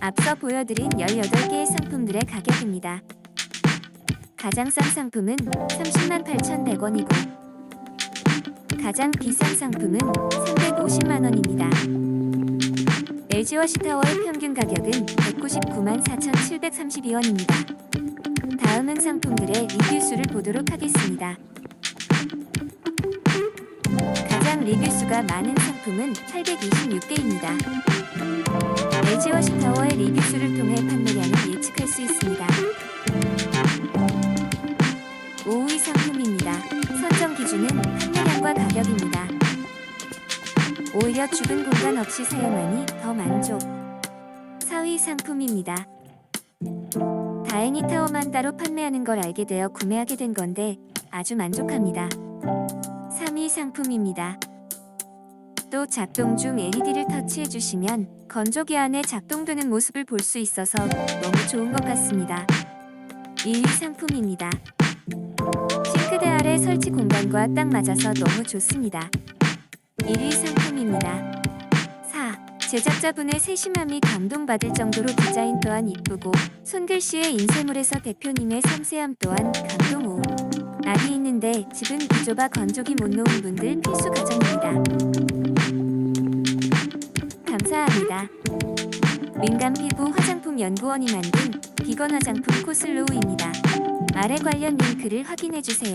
앞서 보여드린 18개의 상품들의 가격입니다. 가장 싼 상품은 30만 8,100원이고 가장 비싼 상품은 350만 원입니다. LG 워시타워의 평균 가격은 199만 4,732원입니다. 다음은 상품들의 리뷰 수를 보도록 하겠습니다. 가장 리뷰 수가 많은 상품은 826개입니다. LG 워시 타워의 리뷰 수를 통해 판매량을 예측할 수 있습니다. 5위 상품입니다. 선정 기준은 판매량과 가격입니다. 오히려 죽은 공간 없이 사용하니 더 만족. 4위 상품입니다. 다행히 타워만 따로 판매하는 걸 알게 되어 구매하게 된 건데 아주 만족합니다. 3위 상품입니다. 또 작동 중 LED를 터치해 주시면 건조기 안에 작동되는 모습을 볼 수 있어서 너무 좋은 것 같습니다. 1위 상품입니다. 싱크대 아래 설치 공간과 딱 맞아서 너무 좋습니다. 1위 상품입니다. 4. 제작자분의 세심함이 감동받을 정도로 디자인 또한 이쁘고 손글씨의 인쇄물에서 대표님의 섬세함 또한 감동 5. 아기 있는데 집은 비좁아 건조기 못 놓은 분들 필수 가정입니다. 감사합니다. 민감 피부 화장품 연구원이 만든 비건 화장품 코슬로우입니다. 아래 관련 링크를 확인해 주세요.